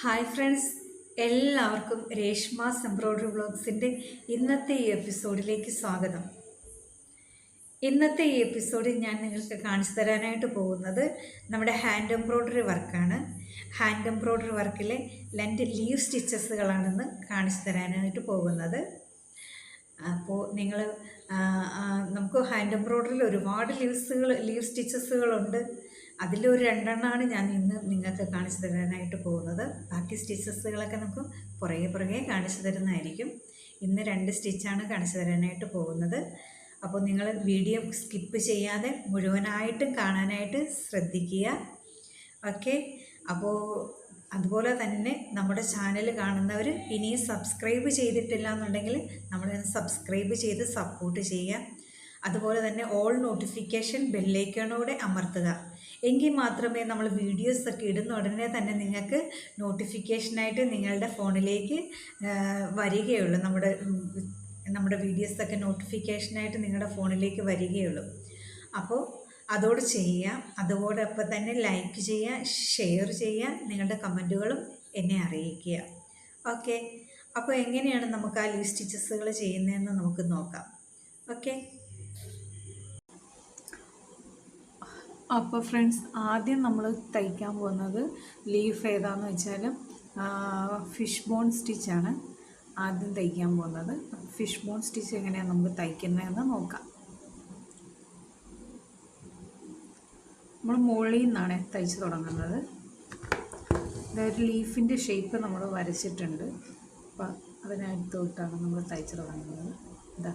Hi friends എല്ലാവർക്കും Reshma embroidery വ്ളോഗ്സിന്റെ ഇന്നത്തെ ഈ എപ്പിസോഡിലേക്ക് സ്വാഗതം. ഇന്നത്തെ ഈ എപ്പിസോഡിൽ ഞാൻ നിങ്ങൾക്ക് കാണിച്ചു തരാനായിട്ട് പോകുന്നത് നമ്മുടെ ഹാൻഡ് എംബ്രോയ്ഡറി വർക്കാണ്. ഹാൻഡ് എംബ്രോയ്ഡറി വർക്കിലെ രണ്ട് ലീവ് സ്റ്റിച്ചസുകളാണെന്ന് കാണിച്ചു തരാനായിട്ട് പോകുന്നത്. അപ്പോൾ നിങ്ങൾ നമുക്ക് ഹാൻഡ് എംബ്രോയ്ഡറിയിൽ ഒരുപാട് ലീവ്സുകൾ ലീവ് സ്റ്റിച്ചസുകളുണ്ട്. അതിലൊരു രണ്ടെണ്ണമാണ് ഞാൻ ഇന്ന് നിങ്ങൾക്ക് കാണിച്ചു തരാനായിട്ട് പോകുന്നത്. ബാക്കി സ്റ്റിച്ചസുകളൊക്കെ നമുക്ക് പുറകെ പുറകെ കാണിച്ചു തരുന്നതായിരിക്കും. ഇന്ന് രണ്ട് സ്റ്റിച്ചാണ് കാണിച്ചു തരാനായിട്ട് പോകുന്നത്. അപ്പോൾ നിങ്ങൾ വീഡിയോ സ്കിപ്പ് ചെയ്യാതെ മുഴുവനായിട്ടും കാണാനായിട്ട് ശ്രദ്ധിക്കുക. ഓക്കെ? അപ്പോൾ അതുപോലെ തന്നെ നമ്മുടെ ചാനൽ കാണുന്നവർ ഇനിയും സബ്സ്ക്രൈബ് ചെയ്തിട്ടില്ല എന്നുണ്ടെങ്കിൽ നമ്മൾ സബ്സ്ക്രൈബ് ചെയ്ത് സപ്പോർട്ട് ചെയ്യുക. അതുപോലെ തന്നെ ഓൾ നോട്ടിഫിക്കേഷൻ ബെല്ലൈക്കണോടെ അമർത്തുക. എങ്കിൽ മാത്രമേ നമ്മൾ വീഡിയോസ് ഒക്കെ ഇടുന്ന ഉടനെ തന്നെ നിങ്ങൾക്ക് നോട്ടിഫിക്കേഷനായിട്ട് നിങ്ങളുടെ ഫോണിലേക്ക് വരികയുള്ളൂ. നമ്മുടെ നമ്മുടെ വീഡിയോസൊക്കെ നോട്ടിഫിക്കേഷനായിട്ട് നിങ്ങളുടെ ഫോണിലേക്ക് വരികയുള്ളൂ. അപ്പോൾ അതോട് ചെയ്യുക. അതോടൊപ്പം തന്നെ ലൈക്ക് ചെയ്യുക ഷെയർ ചെയ്യുക നിങ്ങളുടെ കമന്റുകളും എന്നെ അറിയിക്കുക. ഓക്കെ. അപ്പോൾ എങ്ങനെയാണ് നമുക്ക് ആ ലീവ് സ്റ്റിച്ചസുകൾ ചെയ്യുന്നതെന്ന് നമുക്ക് നോക്കാം. ഓക്കെ. അപ്പോൾ ഫ്രണ്ട്സ് ആദ്യം നമ്മൾ തയ്ക്കാൻ പോകുന്നത് ലീഫ് ഏതാന്ന് വെച്ചാൽ ഫിഷ് ബോൺ സ്റ്റിച്ചാണ് ആദ്യം തയ്ക്കാൻ പോകുന്നത്. ഫിഷ് ബോൺ സ്റ്റിച്ച് എങ്ങനെയാണ് നമുക്ക് തയ്ക്കുന്നതെന്ന് നോക്കാം. നമ്മൾ മുകളിൽ നിന്നാണ് തയ്ച്ച് തുടങ്ങുന്നത്. അതായത് ലീഫിന്റെ ഷേപ്പ് നമ്മൾ വരച്ചിട്ടുണ്ട്. അപ്പോൾ അതിനടുത്തോട്ടാണ് നമ്മൾ തയ്ച്ച് തുടങ്ങുന്നത്. ഇതാ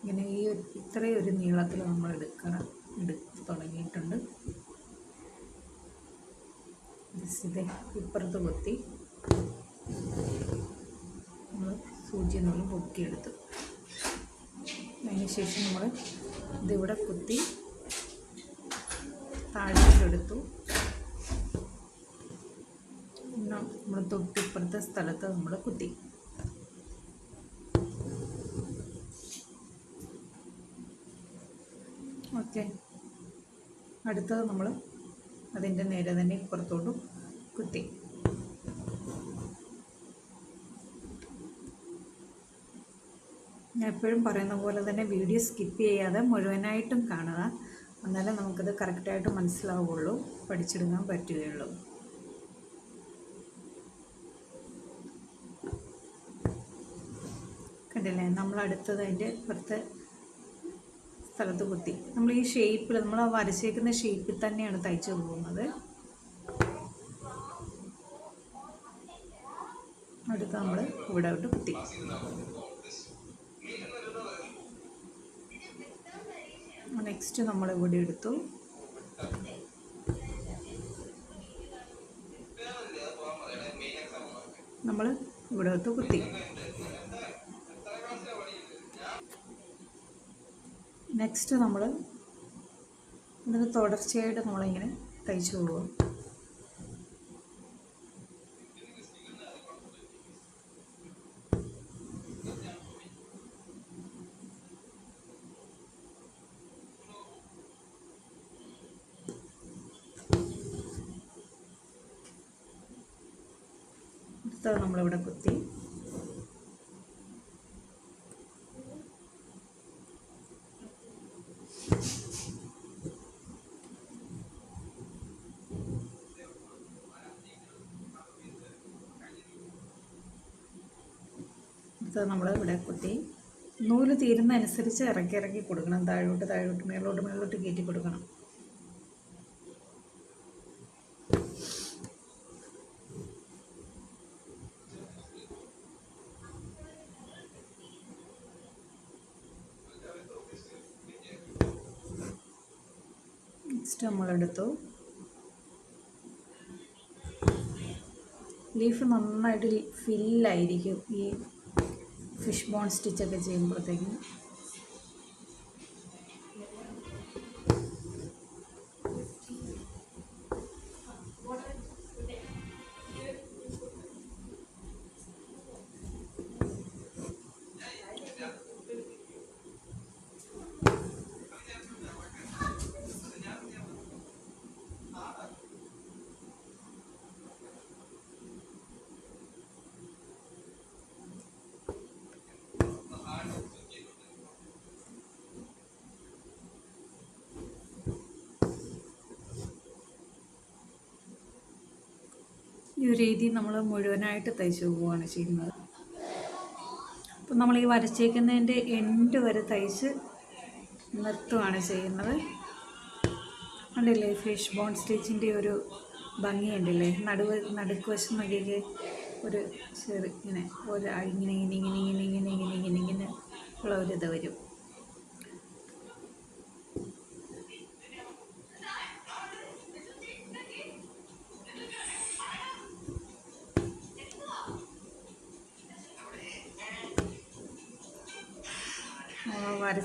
ഇങ്ങനെ ഈ ഇത്രയും ഒരു നീളത്തിൽ നമ്മൾ എടുക്കണം. എടുത്ത് തുടങ്ങിയിട്ടുണ്ട്. ഇതേ ഇപ്പുറത്ത് കൊത്തി. നമ്മൾ സൂചി നമ്മൾ പൊക്കിയെടുത്തു. അതിനുശേഷം നമ്മൾ ഇതിവിടെ കുത്തി താഴേക്കെടുത്തു പിന്നെ നമ്മൾ തൊട്ടിപ്പുറത്തെ സ്ഥലത്ത് നമ്മൾ കുത്തി. ഓക്കെ അടുത്തത് നമ്മൾ അതിന്റെ നേരെ തന്നെ ഇപ്പുറത്തോട്ടും കുത്തി. ഞാൻ എപ്പോഴും പറയുന്ന പോലെ തന്നെ വീഡിയോ സ്കിപ്പ് ചെയ്യാതെ മുഴുവനായിട്ടും കാണുക. എന്നാലേ നമുക്കത് കറക്റ്റായിട്ട് മനസ്സിലാവുകയുള്ളൂ പഠിച്ചെടുക്കാൻ പറ്റുകയുള്ളൂ. കണ്ടില്ലേ? നമ്മൾ അടുത്തത് അതിന്റെ ഇപ്പുറത്തെ സ്ഥലത്ത് കുത്തി. നമ്മൾ ഈ ഷേപ്പിൽ നമ്മൾ ആ വരച്ചേക്കുന്ന ഷേപ്പിൽ തന്നെയാണ് തയ്ച്ചു പോകുന്നത്. അടുത്ത് നമ്മൾ ഇവിടെ വിട്ട് കുത്തി. നെക്സ്റ്റ് നമ്മൾ ഇവിടെ എടുത്തു. നമ്മൾ ഇവിടെ വിട്ട് കുത്തി. നെക്സ്റ്റ് നമ്മൾ ഇതിന് തുടർച്ചയായിട്ട് നമ്മളിങ്ങനെ തയ്ച്ചു പോകും നമ്മളിവിടെ കുത്തി. അടുത്തത് നമ്മൾ ഇവിടെ കുത്തി. നൂൽ തീരുന്ന അനുസരിച്ച് ഇറക്കി ഇറക്കി കൊടുക്കണം. താഴോട്ട് താഴോട്ട് മേളോട്ട് മേളോട്ട് കയറ്റി കൊടുക്കണം. നെക്സ്റ്റ് നമ്മളെടുത്തു. ലീഫ് നന്നായിട്ട് ഫില്ലായിരിക്കും ഈ ഫിഷ് ബോൺ സ്റ്റിച്ചൊക്കെ ചെയ്യുമ്പോഴത്തേക്കും ഈ ഒരു രീതി നമ്മൾ മുഴുവനായിട്ട് തയ്ച്ചു പോവുകയാണ് ചെയ്യുന്നത്. അപ്പം നമ്മൾ ഈ വരച്ചേക്കുന്നതിന്റെ എൻഡ് വരെ തയ്ച്ച് നിർത്തുകയാണ് ചെയ്യുന്നത്. കണ്ടില്ലേ ഫിഷ് ബോൺ സ്റ്റിച്ചിന്റെ ഒരു ഭംഗിയുണ്ടല്ലേ? നടുവ് നടുക്കുവശം നോക്കിയൊക്കെ ഒരു ചെറു ഇങ്ങനെ ഒരു ഇങ്ങനെ ഇങ്ങനെ ഇങ്ങനെ ഇങ്ങനെ ഇങ്ങനെ ഇങ്ങനെ ഇങ്ങനെ ഉള്ള ഒരിത് വരും.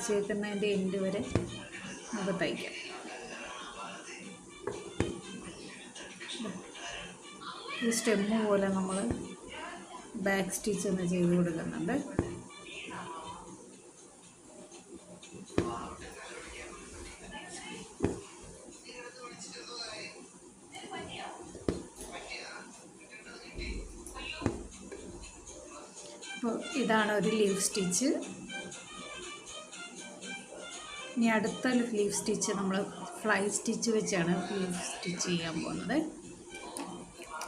നമ്മൾ വരച്ചേക്കുന്നതിന്റെ എൻഡ് വരെ നമുക്ക് തയ്ക്കാം. ഈ സ്റ്റെമ്മ് പോലെ നമ്മൾ ബാക്ക് സ്റ്റിച്ച് ഒന്ന് ചെയ്ത് കൊടുക്കുന്നുണ്ട്. അപ്പോൾ ഇതാണ് ഒരു ലീവ് സ്റ്റിച്ച് ഇനി അടുത്ത ലീഫ് സ്റ്റിച്ച് നമ്മൾ ഫ്ലൈ സ്റ്റിച്ച് വെച്ചാണ് ലീഫ് സ്റ്റിച്ച് ചെയ്യാൻ പോകുന്നത്.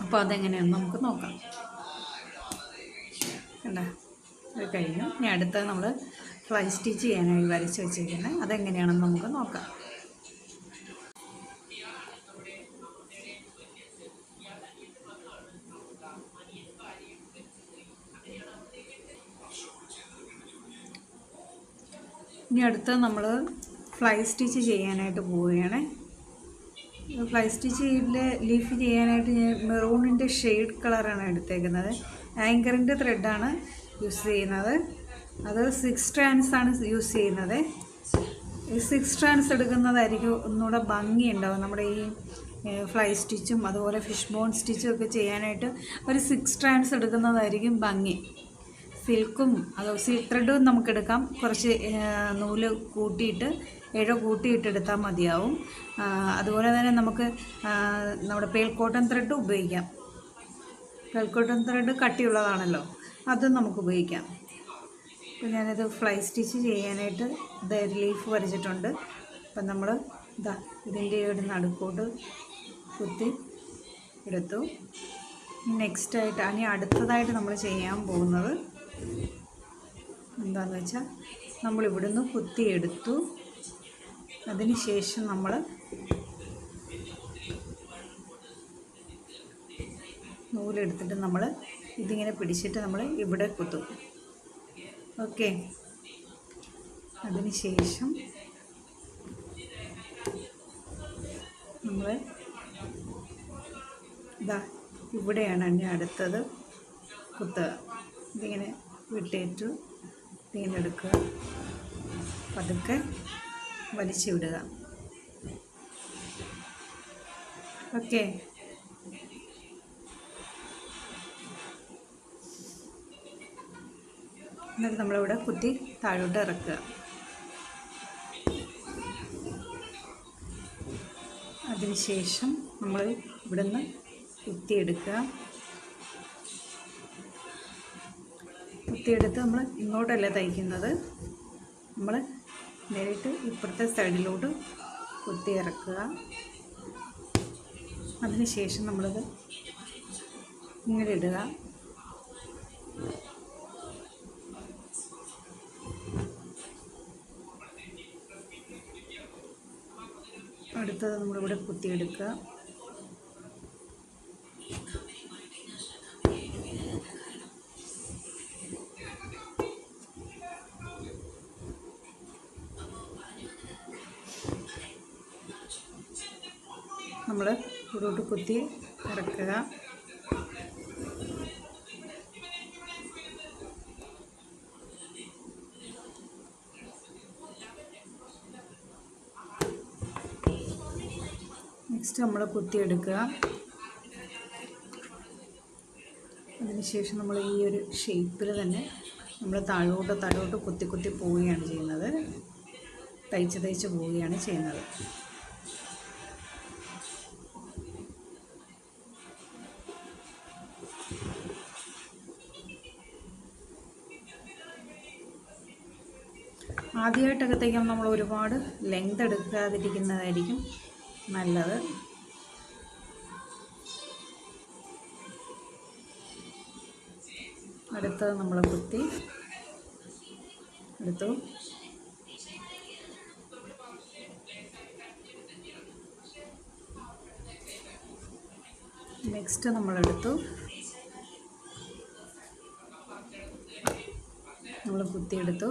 അപ്പോൾ അതെങ്ങനെയാണെന്ന് നമുക്ക് നോക്കാം. കണ്ടോ? അത് കഴിഞ്ഞു. ഇനി അടുത്തത് നമ്മൾ ഫ്ലൈ സ്റ്റിച്ച് ചെയ്യാനായി വരച്ച് വെച്ചിരിക്കുന്നത് അതെങ്ങനെയാണെന്ന് നമുക്ക് നോക്കാം. ഇനി അടുത്ത നമ്മൾ ഫ്ലൈ സ്റ്റിച്ച് ചെയ്യാനായിട്ട് പോവുകയാണ്. ഫ്ലൈ സ്റ്റിച്ചിൽ ലീഫ് ചെയ്യാനായിട്ട് ഞാൻ മെറൂണിന്റെ ഷെയ്ഡ് കളറാണ് എടുത്തേക്കുന്നത്. ആങ്കറിന്റെ ത്രെഡാണ് യൂസ് ചെയ്യുന്നത്. അത് സിക്സ് സ്ട്രാൻഡ്സ് ആണ് യൂസ് ചെയ്യുന്നത്. ഈ സിക്സ് സ്ട്രാൻഡ്സ് എടുക്കുന്നതായിരിക്കും ഒന്നുകൂടെ ഭംഗിയുണ്ടാവും നമ്മുടെ ഈ ഫ്ലൈ സ്റ്റിച്ചും അതുപോലെ ഫിഷ് ബോൺ സ്റ്റിച്ചും ഒക്കെ ചെയ്യാനായിട്ട് ഒരു സിക്സ് സ്ട്രാൻഡ്സ് എടുക്കുന്നതായിരിക്കും ഭംഗി. സിൽക്കും അത് സിൽക്ക് ത്രെഡും നമുക്കെടുക്കാം. കുറച്ച് നൂൽ കൂട്ടിയിട്ട് ഏഴോ കൂട്ടിയിട്ടെടുത്താൽ മതിയാവും. അതുപോലെ തന്നെ നമുക്ക് നമ്മുടെ പേൽ കോട്ടൺ ത്രെഡ് ഉപയോഗിക്കാം. പേൽ കോട്ടൺ ത്രെഡ് കട്ടിയുള്ളതാണല്ലോ അതും നമുക്ക് ഉപയോഗിക്കാം. അപ്പോൾ ഞാനിത് ഫ്ലൈ സ്റ്റിച്ച് ചെയ്യാനായിട്ട് ഇത് ലീഫ് വരച്ചിട്ടുണ്ട്. അപ്പം നമ്മൾ ഇതാ ഇതിന്റെ ഒരു നടുക്കോട്ട് കുത്തി എടുത്തു. നെക്സ്റ്റ് ആയിട്ട് ഇനി അടുത്തതായിട്ട് നമ്മൾ ചെയ്യാൻ പോകുന്നത് എന്താണെന്ന് വെച്ചാൽ നമ്മൾ ഇവിടുന്ന് കുത്തിയെടുത്തു അതിന് ശേഷം നമ്മൾ നൂലെടുത്തിട്ട് നമ്മൾ ഇതിങ്ങനെ പിടിച്ചിട്ട് നമ്മൾ ഇവിടെ കുത്തും. ഓക്കെ? അതിന് ശേഷം നമ്മൾ ഇതാ ഇവിടെയാണ് ഇനി അടുത്തത് കുത്തുക. ഇതിങ്ങനെ വിട്ടേറ്റു എടുക്കുക പതുക്കെ വലിച്ചു വിടുക ഓക്കെ. എന്നിട്ട് നമ്മളിവിടെ കുത്തി താഴോട്ട് ഇറക്കുക. അതിനുശേഷം നമ്മൾ ഇവിടുന്ന് കുത്തിയെടുക്കുക. കുത്തിയെടുത്ത് നമ്മൾ ഇങ്ങോട്ടല്ല തയ്ക്കുന്നത്. നമ്മൾ നേരിട്ട് ഇപ്പുറത്തെ സൈഡിലോട്ട് കുത്തി ഇറക്കുക അതിനുശേഷം നമ്മളത് ഇങ്ങനെ ഇടുക. അടുത്തത് നമ്മളിവിടെ കുത്തിയെടുക്കുക. കുത്തി ഇറക്കുക. നെക്സ്റ്റ് നമ്മൾ കുത്തിയെടുക്കുക. അതിനുശേഷം നമ്മൾ ഈ ഒരു ഷേപ്പിൽ തന്നെ നമ്മൾ താഴോട്ട് താഴോട്ട് കുത്തി കുത്തി പോവുകയാണ് ചെയ്യുന്നത്. തയ്ച്ച് തയ്ച്ച് പോവുകയാണ് ചെയ്യുന്നത്. ആദ്യമായിട്ടൊക്കെ തയ്ക്കുമ്പോൾ നമ്മൾ ഒരുപാട് ലെങ്ത് എടുക്കാതിരിക്കുന്നതായിരിക്കും നല്ലത്. അടുത്തത് നമ്മൾ കുത്തി. എടുത്തു. നെക്സ്റ്റ് നമ്മളെടുത്തു നമ്മൾ കുത്തിയെടുത്തു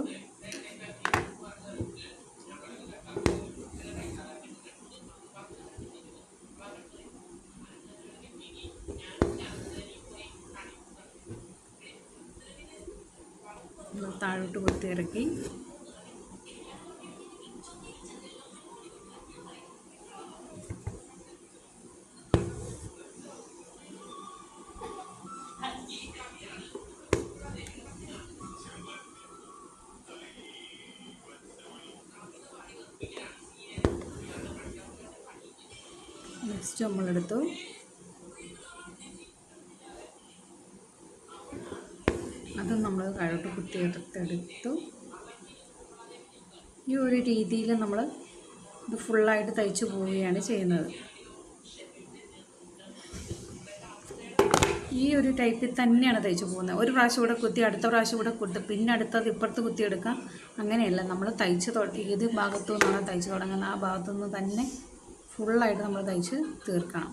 നെക്സ്റ്റ് നമ്മളെടുത്തു അത് നമ്മൾ കഴിവിട്ട് കുത്തിയെടുത്തെടുത്തു ഈ ഒരു രീതിയിൽ നമ്മൾ ഇത് ഫുള്ളായിട്ട് തയ്ച്ചു പോവുകയാണ് ചെയ്യുന്നത്. ഈ ഒരു ടൈപ്പിൽ തന്നെയാണ് തയ്ച്ചു പോകുന്നത്. ഒരു പ്രാവശ്യം കൂടെ കുത്തി അടുത്ത പ്രാവശ്യം കൂടെ കുത്തി പിന്നെ അടുത്തത് ഇപ്പുറത്ത് കുത്തിയെടുക്കാം. അങ്ങനെയല്ല. നമ്മൾ തയ്ച്ച് ഏത് ഭാഗത്തു നിന്നാണ് തയ്ച്ച് തുടങ്ങുന്നത് ആ ഭാഗത്തു നിന്ന് തന്നെ ഫുള്ളായിട്ട് നമ്മൾ തയ്ച്ച് തീർക്കണം.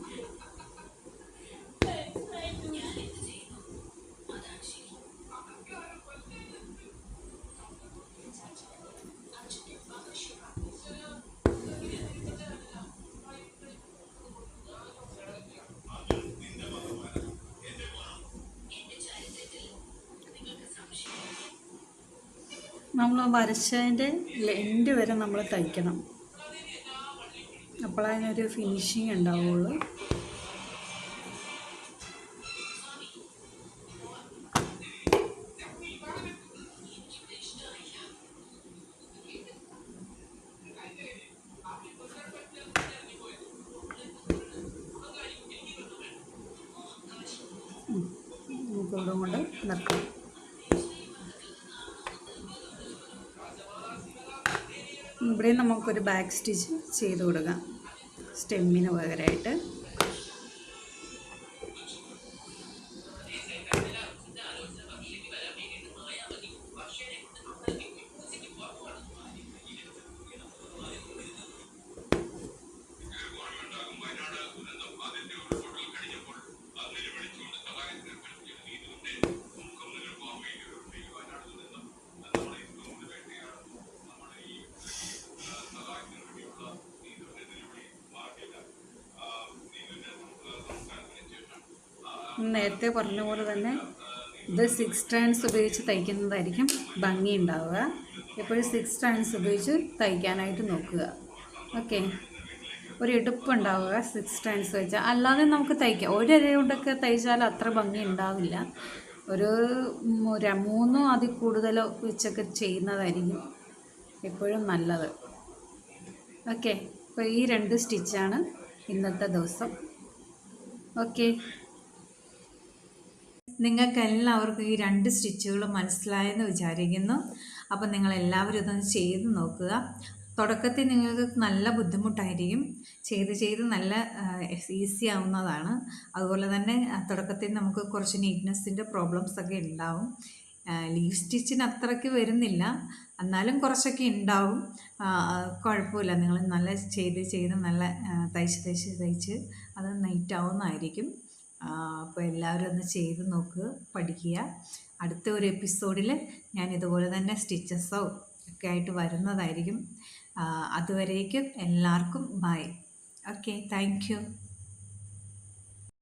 നമ്മൾ വരച്ചതിന്റെ ലെൻഡ് വരെ നമ്മൾ തയ്ക്കണം. അപ്പോൾ അതിനൊരു ഫിനിഷിങ് ഉണ്ടാവുള്ളൂ. ഇവിടെ നമുക്കൊരു ബാക്ക് സ്റ്റിച്ച് ചെയ്ത് കൊടുക്കാം. സ്റ്റെമ്മിന് പകരമായിട്ട് നേരത്തെ പറഞ്ഞ പോലെ തന്നെ ഇത് സിക്സ് സ്റ്റാൻഡ്സ് ഉപയോഗിച്ച് തയ്ക്കുന്നതായിരിക്കും ഭംഗി ഉണ്ടാവുക എപ്പോഴും സിക്സ് സ്റ്റാൻഡ്സ് ഉപയോഗിച്ച് തയ്ക്കാനായിട്ട് നോക്കുക. ഓക്കെ ഒരു എടുപ്പ് ഉണ്ടാവുക സിക്സ് സ്റ്റാൻഡ്സ് വെച്ചാൽ അല്ലാതെ നമുക്ക് തയ്ക്കാം. ഒരു ഇര കൊണ്ടൊക്കെ തയ്ച്ചാൽ അത്ര ഭംഗി ഉണ്ടാവില്ല ഒരു മൂന്നോ അതിൽ കൂടുതലോ വെച്ചൊക്കെ ചെയ്യുന്നതായിരിക്കും എപ്പോഴും നല്ലത്. ഓക്കെ അപ്പോൾ ഈ രണ്ട് സ്റ്റിച്ചാണ് ഇന്നത്തെ ദിവസം. ഓക്കെ നിങ്ങൾക്ക് എല്ലാവർക്കും ഈ രണ്ട് സ്റ്റിച്ചുകൾ മനസ്സിലായെന്ന് വിചാരിക്കുന്നു. അപ്പം നിങ്ങൾ എല്ലാവരും ഇതൊന്ന് ചെയ്ത് നോക്കുക. തുടക്കത്തിൽ നിങ്ങൾക്ക് നല്ല ബുദ്ധിമുട്ടായിരിക്കും. ചെയ്ത് ചെയ്ത് നല്ല ഈസി ആവുന്നതാണ്. അതുപോലെ തന്നെ തുടക്കത്തിൽ നമുക്ക് കുറച്ച് നീറ്റ്നെസ്സിന്റെ പ്രോബ്ലംസ് ഒക്കെ ഉണ്ടാവും. ലീവ് സ്റ്റിച്ചിന് അത്രയ്ക്ക് വരുന്നില്ല. എന്നാലും കുറച്ചൊക്കെ ഉണ്ടാവും. കുഴപ്പമില്ല. നിങ്ങൾ നല്ല ചെയ്ത് ചെയ്ത് നല്ല തയ്ച്ച് തയ്ച്ച് തയ്ച്ച് അത് നൈറ്റ് ആവുന്നതായിരിക്കും അപ്പോൾ എല്ലാവരും ഒന്ന് ചെയ്ത് നോക്കുക പഠിക്കുക. അടുത്ത ഒരു എപ്പിസോഡിൽ ഞാൻ ഇതുപോലെ തന്നെ സ്റ്റിച്ചസോ ഒക്കെ ആയിട്ട് വരുന്നതായിരിക്കും. അതുവരേക്കും എല്ലാവർക്കും ബൈ ഓക്കെ താങ്ക്